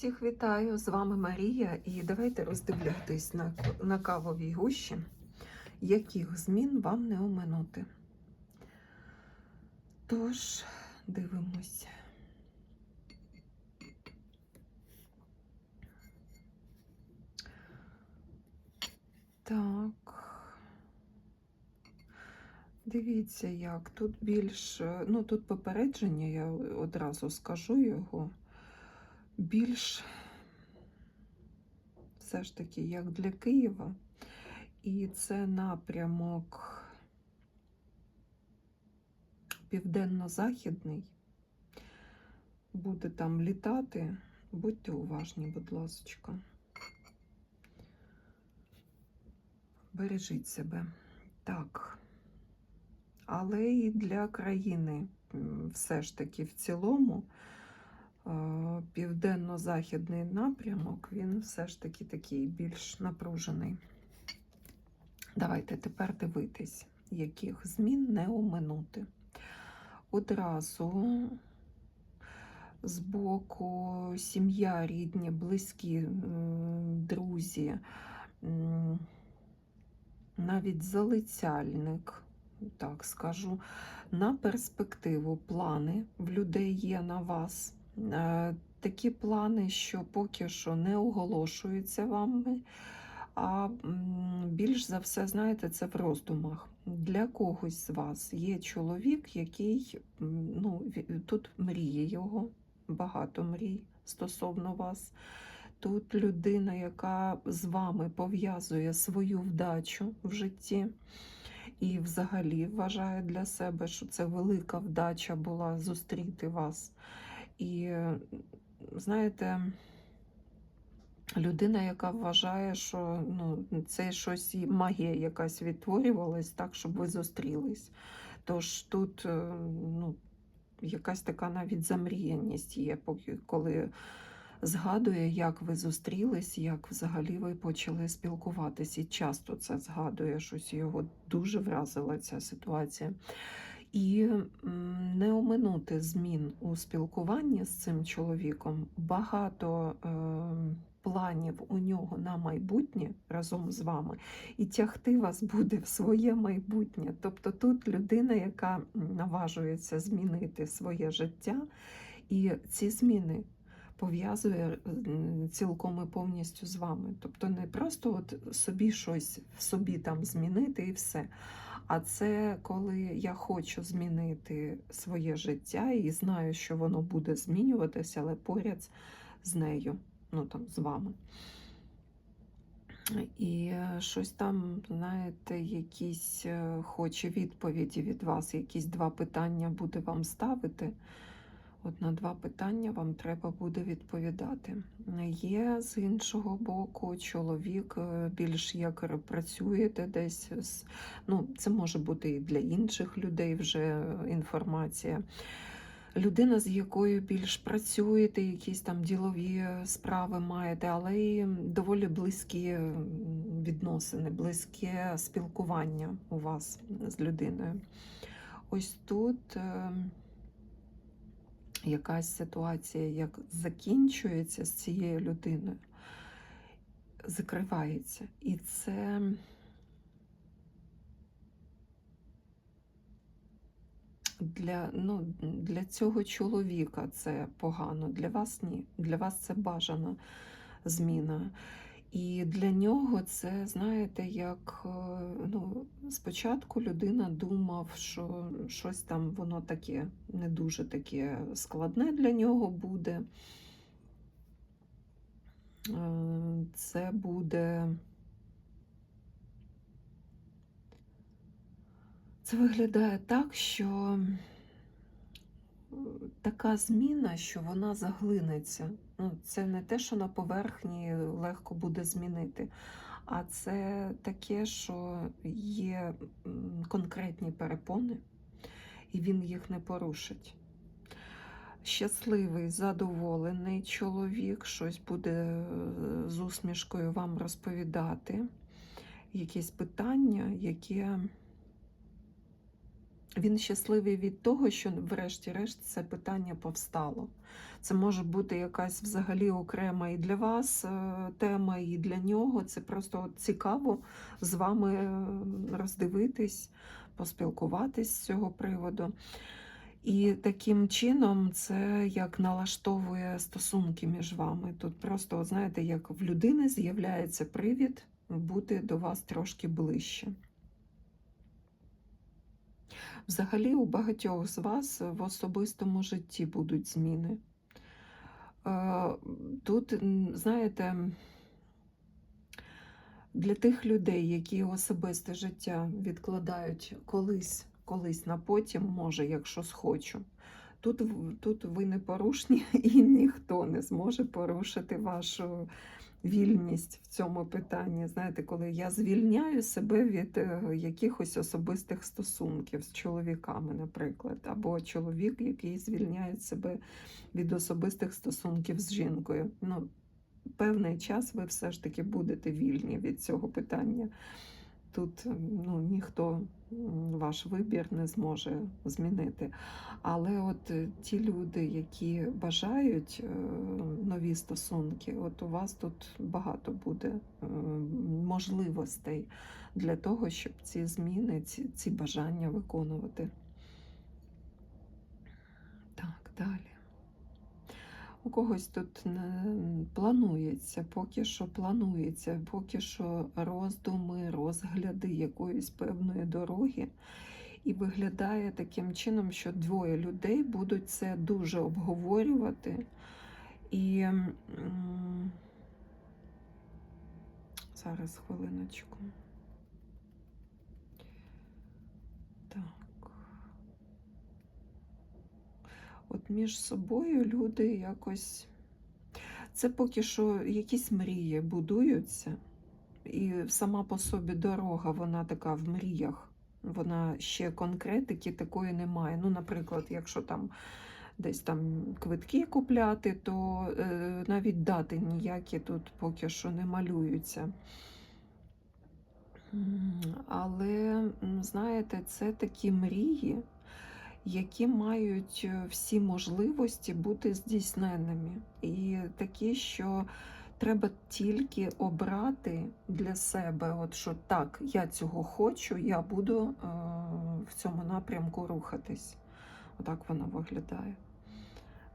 Всіх вітаю! З вами Марія, і давайте роздивлятись на, на кавовій гущі, яких змін вам не оминути. Тож, дивимось. Так. Дивіться, як тут більш, ну тут попередження, я одразу скажу його більш все ж таки як для Києва, і це напрямок південно-західний. Буде там літати. Будьте уважні, будь ласка. Бережіть себе. Так. Але і для країни все ж таки в цілому південно-західний напрямок, він все ж таки такий більш напружений. Давайте тепер дивитись, яких змін не оминути. Одразу з боку сім'я, рідні, близькі, друзі, навіть залицяльник, так скажу, на перспективу плани в людей є на вас. Е, такі плани, що поки що не оголошуються вами, а більш за все, знаєте, це в роздумах. Для когось з вас є чоловік, який ну, тут мріє його, багато мрій стосовно вас. Тут людина, яка з вами пов'язує свою вдачу в житті. І взагалі вважає для себе, що це велика вдача була зустріти вас. І, знаєте, людина, яка вважає, що ну, це щось магія якась відтворювалась так, щоб ви зустрілись. Тож тут е, ну, якась така навіть замріяність є, коли згадує, як ви зустрілись, як взагалі ви почали спілкуватися. І часто це згадує, щось його дуже вразила ця ситуація. І не оминути змін у спілкуванні з цим чоловіком багато е, планів у нього на майбутнє разом з вами, і тягти вас буде в своє майбутнє. Тобто тут людина, яка наважується змінити своє життя, і ці зміни пов'язує цілком і повністю з вами. Тобто не просто от собі щось в собі там змінити і все. А це коли я хочу змінити своє життя і знаю, що воно буде змінюватися, але поряд з нею, ну там з вами. І щось там, знаєте, якісь е, хоче відповіді від вас, якісь два питання буде вам ставити. От на два питання вам треба буде відповідати. Є з іншого боку чоловік е, більш як працюєте десь, ну, це може бути і для інших людей вже інформація. Людина, з якою більш працюєте, якісь там ділові справи маєте, але й доволі близькі відносини, близьке спілкування у вас з людиною. Ось тут. Якась ситуація як закінчується з цією людиною, закривається. І це для, ну, для цього чоловіка це погано, для вас ні. Для вас це бажана зміна. І для нього це, знаєте, як е, ну, спочатку людина думав, що щось там воно таке не дуже таке складне для нього буде. Е, це буде. Це виглядає так, що така зміна, що вона заглинеться. Ну, Це не те, що на поверхні легко буде змінити, а це таке, що є конкретні перепони, і він їх не порушить. Щасливий, задоволений чоловік, щось буде е, з усмішкою вам розповідати, якісь питання, яке Він щасливий від того, що врешті-решт це питання повстало. Це може бути якась взагалі окрема і для вас е, тема, і для нього. Це просто цікаво з вами е, роздивитись, поспілкуватись з цього приводу. І таким чином це як налаштовує стосунки між вами. Тут просто, знаєте, як в людини з'являється привід бути до вас трошки ближче. Взагалі, у багатьох з вас в особистому житті будуть зміни. Е, Тут, знаєте, для тих людей, які особисте життя відкладають колись, колись на потім, може, якщо схочу. Тут, тут ви не порушні і ніхто не зможе порушити вашу вільність в цьому питанні. Знаєте, коли я звільняю себе від е, якихось особистих стосунків з чоловіками, наприклад, або чоловік, який звільняє себе від особистих стосунків з жінкою. Ну, певний час ви все ж таки будете вільні від цього питання. Тут ну, ніхто ваш вибір не зможе змінити. Але от е, ті люди, які бажають е, нові стосунки, от у вас тут багато буде е, можливостей для того, щоб ці зміни, ці, ці бажання виконувати. Так, далі. У когось тут планується, поки що планується, поки що роздуми, розгляди якоїсь певної дороги. І виглядає таким чином, що двоє людей будуть це дуже обговорювати. І зараз хвилиночку. От між собою люди якось. Це поки що якісь мрії будуються, і сама по собі дорога, вона така в мріях. Вона ще конкретики такої немає. Ну, наприклад, якщо там десь там квитки купляти, то е, навіть дати ніякі тут поки що не малюються. Але, знаєте, це такі мрії, які мають е, всі можливості бути здійсненими. І такі, що треба тільки обрати для себе, от що так, я цього хочу, я буду е, в цьому напрямку рухатись. Отак воно виглядає.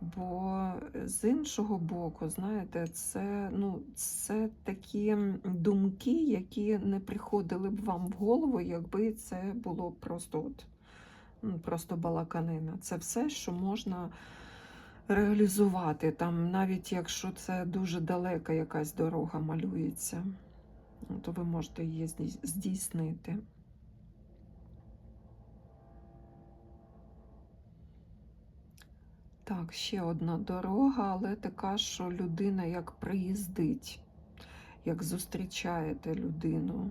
Бо з іншого боку, знаєте, це, ну, це такі думки, які не приходили б вам в голову, якби це було просто от, просто балаканина. Це все, що можна реалізувати, там, навіть якщо це дуже далека якась дорога малюється, ну, то ви можете її здійснити. Так, ще одна дорога, але така, що людина як приїздить, як зустрічаєте людину.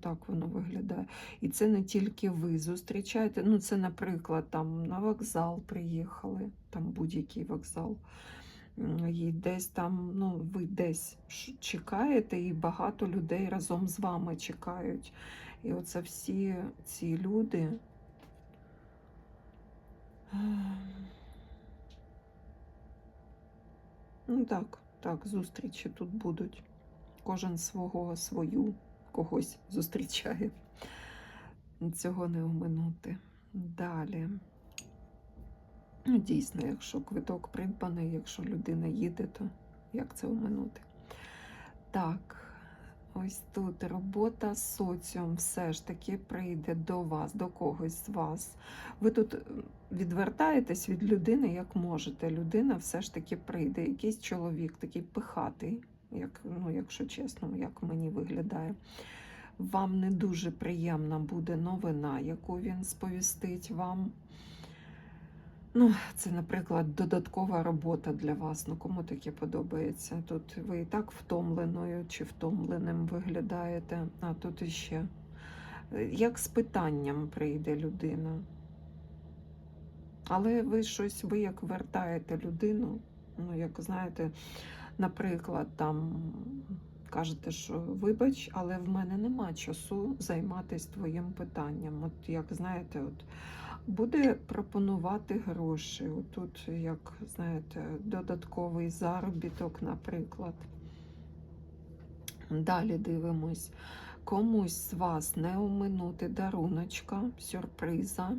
Так воно виглядає. І це не тільки ви зустрічаєте. Ну, це, наприклад, там на вокзал приїхали, там будь-який вокзал. І десь там, ну, ви десь чекаєте, і багато людей разом з вами чекають. І оце всі ці люди. Ну так, так, зустрічі тут будуть. Кожен свого свою когось зустрічає. Цього не оминути. Далі. Ну, дійсно, якщо квиток придбаний, якщо людина їде, то як це оминути? Так, ось тут робота з соціум все ж таки прийде до вас, до когось з вас. Ви тут відвертаєтесь від людини, як можете. Людина все ж таки прийде. Якийсь чоловік такий пихатий, як, ну, якщо чесно, як мені виглядає. Вам не дуже приємна буде новина, яку він сповістить вам. Ну, це, наприклад, додаткова робота для вас. Ну, кому таке подобається? Тут ви і так втомленою чи втомленим виглядаєте, а тут іще. Як з питанням прийде людина. Але ви щось, ви як вертаєте людину, ну, як знаєте, наприклад, там кажете, що вибач, але в мене нема часу займатися твоїм питанням. От як знаєте, от буде пропонувати гроші. Отут, як знаєте, додатковий заробіток, наприклад. Далі дивимось. Комусь з вас не оминути даруночка, сюрприза.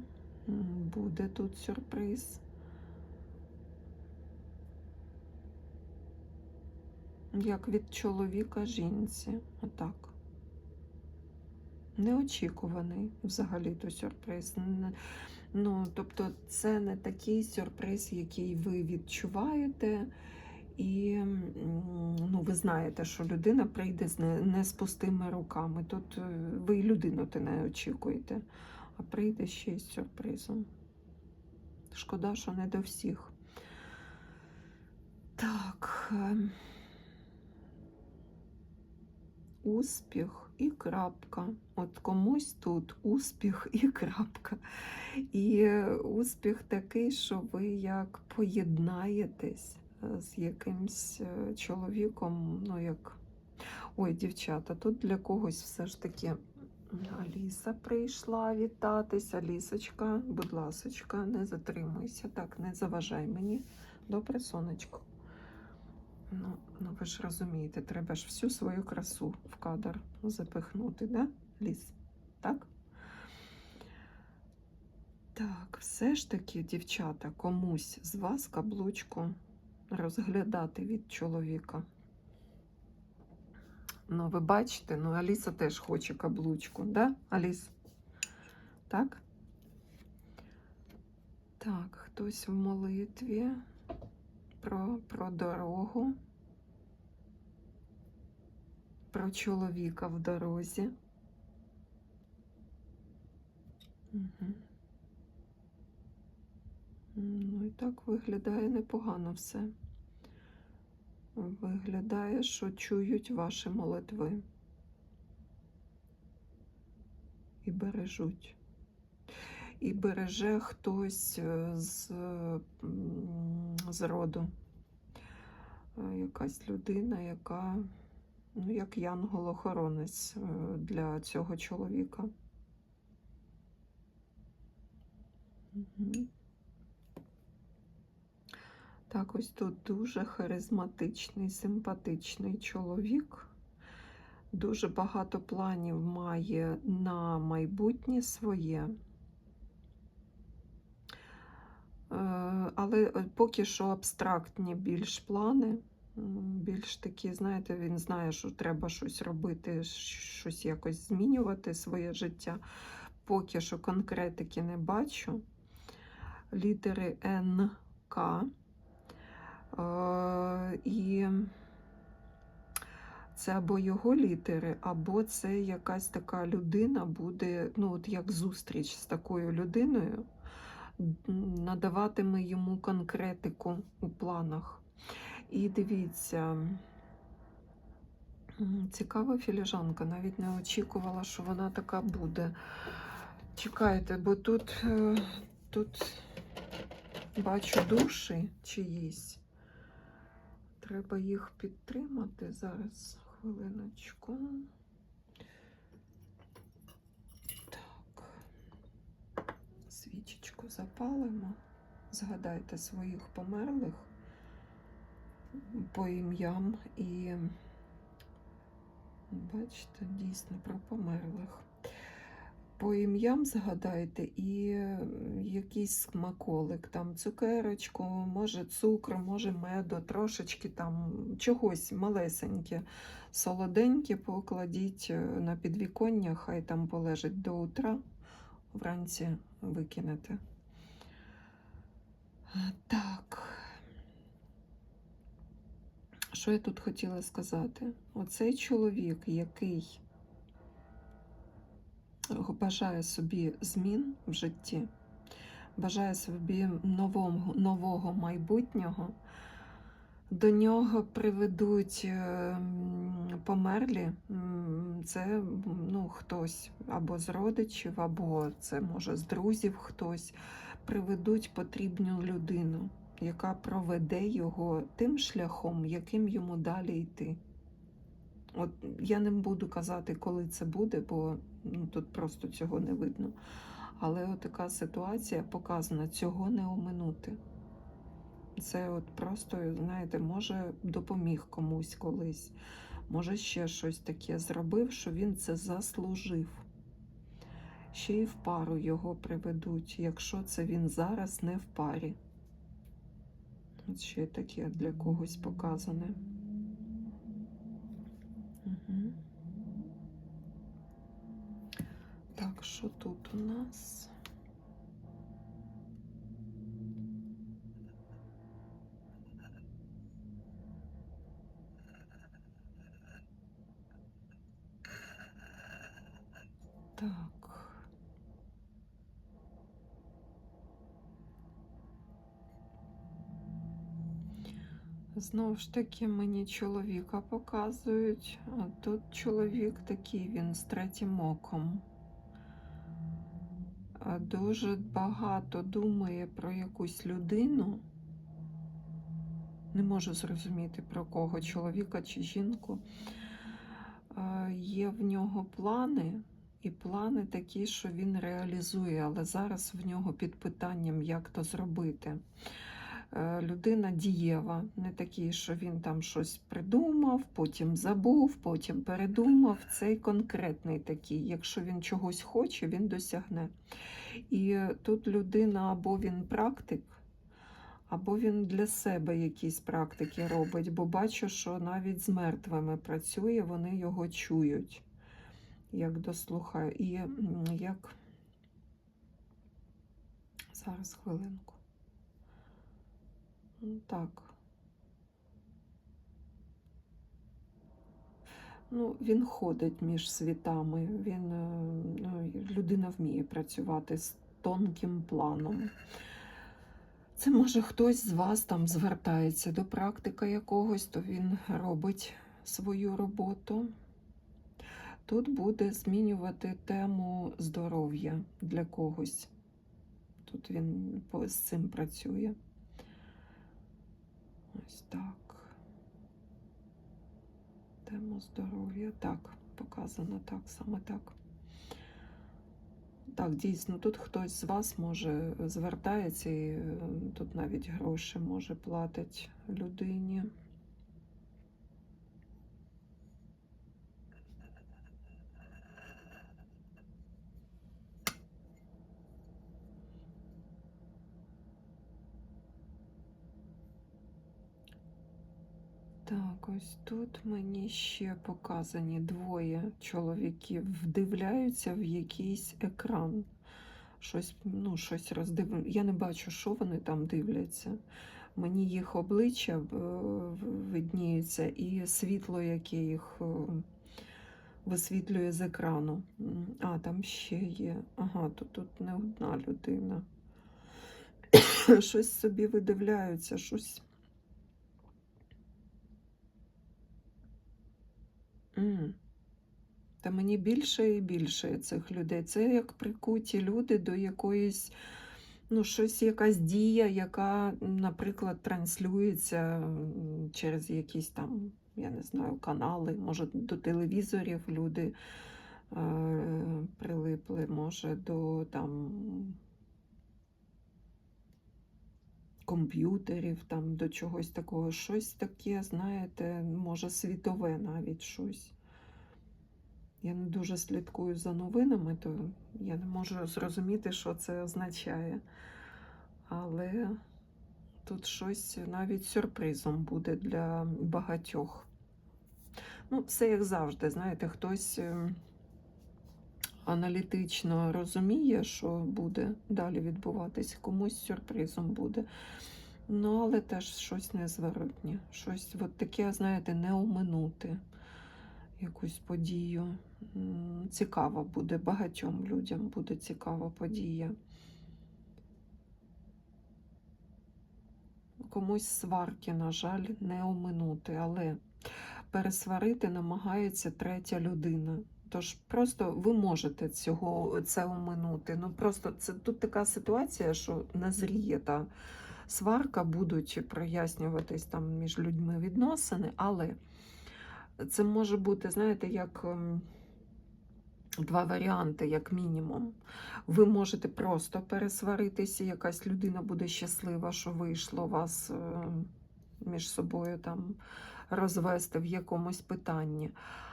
Буде тут сюрприз. Як від чоловіка жінці. Отак. Неочікуваний взагалі-то сюрприз. Ну, тобто, це не такий сюрприз, який ви відчуваєте. І ну, ви знаєте, що людина прийде з не, не з пустими руками. Тут е, ви і людину те не очікуєте, а прийде ще й з сюрпризом. Шкода, що не до всіх. Так. Успіх і крапка. От комусь тут успіх і крапка. І успіх такий, що ви як поєднаєтесь е, з якимсь е, чоловіком, ну як. Ой, дівчата, тут для когось все ж таки Аліса прийшла вітатись. Алісочка, будь ласочка, не затримуйся. Так, не заважай мені. Добре, сонечко. Ну, ну ви ж розумієте, треба ж всю свою красу в кадр запихнути, да, Ліс? Так? Так, все ж таки, дівчата, комусь з вас каблучку розглядати від чоловіка. Ну, ви бачите, ну Аліса теж хоче каблучку, да, Аліс? Так? Так, хтось в молитві про, про дорогу, про чоловіка в дорозі. Угу. Ну і так виглядає непогано все. Виглядає, що чують ваші молитви і бережуть. І береже хтось е, з, з роду. Е, Якась людина, яка, ну, як янгол-охоронець е, для цього чоловіка. Так, ось тут дуже харизматичний, симпатичний чоловік. Дуже багато планів має на майбутнє своє. Е, Але е, поки що абстрактні більш плани, більш такі, знаєте, він знає, що треба щось робити, щось якось змінювати своє життя. Поки що конкретики не бачу. Літери Н, К. Е, І це або його літери, або це якась така людина буде, ну, от як зустріч з такою людиною, надаватиме йому конкретику у планах. І дивіться, цікава філіжанка, навіть не очікувала, що вона така буде. Чекайте, бо тут, е, тут бачу душі чиїсь. Треба їх підтримати зараз. Хвилиночку. Так. Свічечку запалимо. Згадайте своїх померлих по ім'ям і бачите, дійсно про померлих. По ім'ям згадайте і якийсь смаколик, там цукерочку, може цукру, може меду, трошечки там чогось малесеньке, солоденьке покладіть е, на підвіконня, хай там полежить до утра, вранці викинете. Так. Що я тут хотіла сказати? Оцей чоловік, який бажає собі змін в житті, бажає собі нового, нового майбутнього, до нього приведуть е, померлі. Це ну, хтось або з родичів, або це може з друзів хтось. Приведуть потрібну людину, яка проведе його тим шляхом, яким йому далі йти. От я не буду казати, коли це буде, бо ну, тут просто цього не видно. Але от така ситуація показана, цього не оминути. Це от просто, знаєте, може допоміг комусь колись, може ще щось таке зробив, що він це заслужив. Ще й в пару його приведуть, якщо це він зараз не в парі. От ще таке для когось показане. Угу. Так, що тут у нас? Так. Знову ж таки, мені чоловіка показують. А тут чоловік такий, він з третім оком. Дуже багато думає про якусь людину. Не можу зрозуміти про кого, чоловіка чи жінку. Є в нього плани, і плани такі, що він реалізує, але зараз в нього під питанням, як то зробити. Е, Людина дієва, не такий, що він там щось придумав, потім забув, потім передумав. Цей конкретний такий. Якщо він чогось хоче, він досягне. І тут людина або він практик, або він для себе якісь практики робить, бо бачу, що навіть з мертвими працює, вони його чують, як дослухаю. І як зараз хвилинку. Так. Ну, він ходить між світами. Він, е, ну, людина вміє працювати з тонким планом. Це може хтось з вас там звертається до практика якогось, то він робить свою роботу. Тут буде змінювати тему здоров'я для когось. Тут він з цим працює. Ось так. Тему здоров'я. Так, показано так, саме так. Так, дійсно, тут хтось з вас може звертається і е, тут навіть гроші може платить людині. Так, ось тут мені ще показані двоє чоловіків вдивляються в якийсь екран. Щось, ну, щось роздив... Я не бачу, що вони там дивляться. Мені їх обличчя е, видніються і світло, яке їх е, висвітлює з екрану. А, там ще є. Ага, то тут не одна людина. Щось собі видивляються, щось. М. Та мені більше і більше цих людей. Це як прикуті люди до якоїсь, ну, щось, якась дія, яка, наприклад, транслюється через якісь там, я не знаю, канали, може, до телевізорів люди е, прилипли, може, до там комп'ютерів, там, до чогось такого. Щось таке, знаєте, може, світове навіть щось. Я не дуже слідкую за новинами, то я не можу зрозуміти, що це означає. Але тут щось навіть сюрпризом буде для багатьох. Ну, все як завжди, знаєте, хтось ем, аналітично розуміє, що буде далі відбуватись, комусь сюрпризом буде. Ну, але теж щось незворотнє. Щось от таке, знаєте, не оминути якусь подію. Цікава буде багатьом людям буде цікава подія. Комусь сварки, на жаль, не оминути, але пересварити намагається третя людина. Тож просто ви можете цього це оминути. Ну просто це тут така ситуація, що назріє та сварка, будуть прояснюватись там між людьми відносини, але Це може бути, знаєте, як ем, два варіанти, як мінімум. Ви можете просто пересваритися, якась людина буде щаслива, що вийшло вас е, між собою там розвести в якомусь питанні.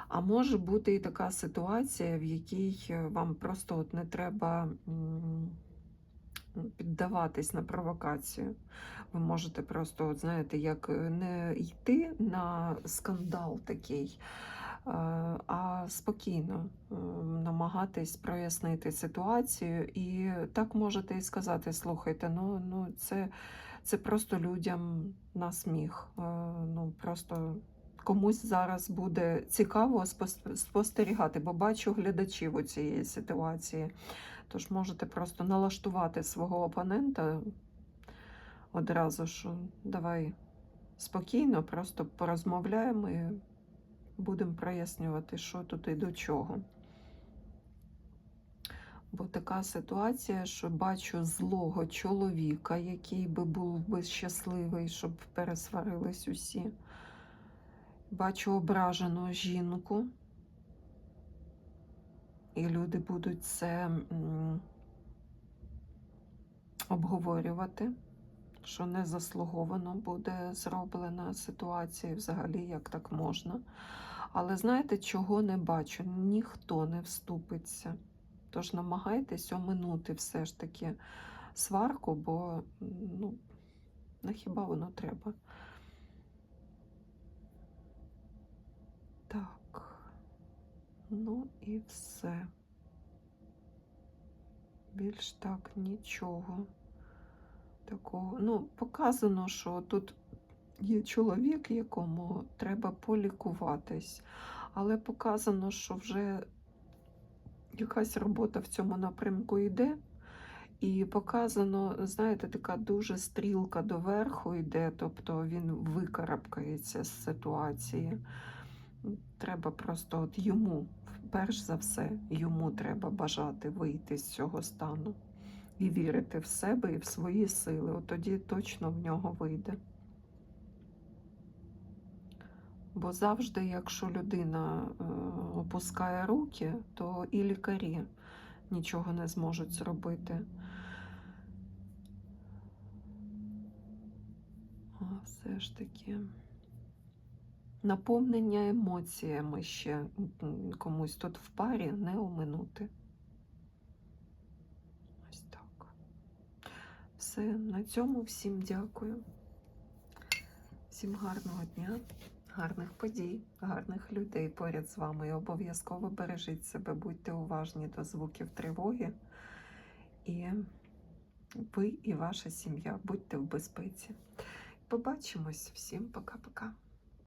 А може бути і така ситуація, в якій е, вам просто от не треба піддаватись на провокацію. Ви можете просто, от, знаєте, як е, не йти на скандал такий, е, а спокійно намагатись прояснити ситуацію. І так можете і сказати: слухайте, ну, ну це, це просто людям на сміх. Ну, просто комусь зараз буде цікаво спостерігати, бо бачу глядачів у цієї ситуації. Тож можете просто налаштувати свого опонента одразу, що давай спокійно, просто порозмовляємо і будемо прояснювати, що тут і до чого. Бо така ситуація, що бачу злого чоловіка, який би був би щасливий, щоб пересварились усі. Бачу ображену жінку, і люди будуть це обговорювати, що не заслуговано буде зроблена ситуація, взагалі як так можна. Але знаєте, чого не бачу? Ніхто не вступиться. Тож намагайтесь оминути все ж таки сварку, бо ну, на хіба воно треба. Так, ну і все. Більш так нічого такого. Ну, показано, що тут є чоловік, якому треба полікуватись, але показано, що вже якась робота в цьому напрямку йде. І показано, знаєте, така дуже стрілка доверху йде, тобто він викарабкається з ситуації. Треба просто от йому, перш за все, йому треба бажати вийти з цього стану і вірити в себе і в свої сили. От тоді точно в нього вийде. Бо завжди, якщо людина е, опускає руки, то і лікарі нічого не зможуть зробити. А все ж таки. Наповнення емоціями ще комусь тут в парі не оминути. Ось так. Все, на цьому всім дякую. Всім гарного дня, гарних подій, гарних людей поряд з вами. І обов'язково бережіть себе, будьте уважні до звуків тривоги. І ви і ваша сім'я будьте в безпеці. Побачимось всім пока-пока.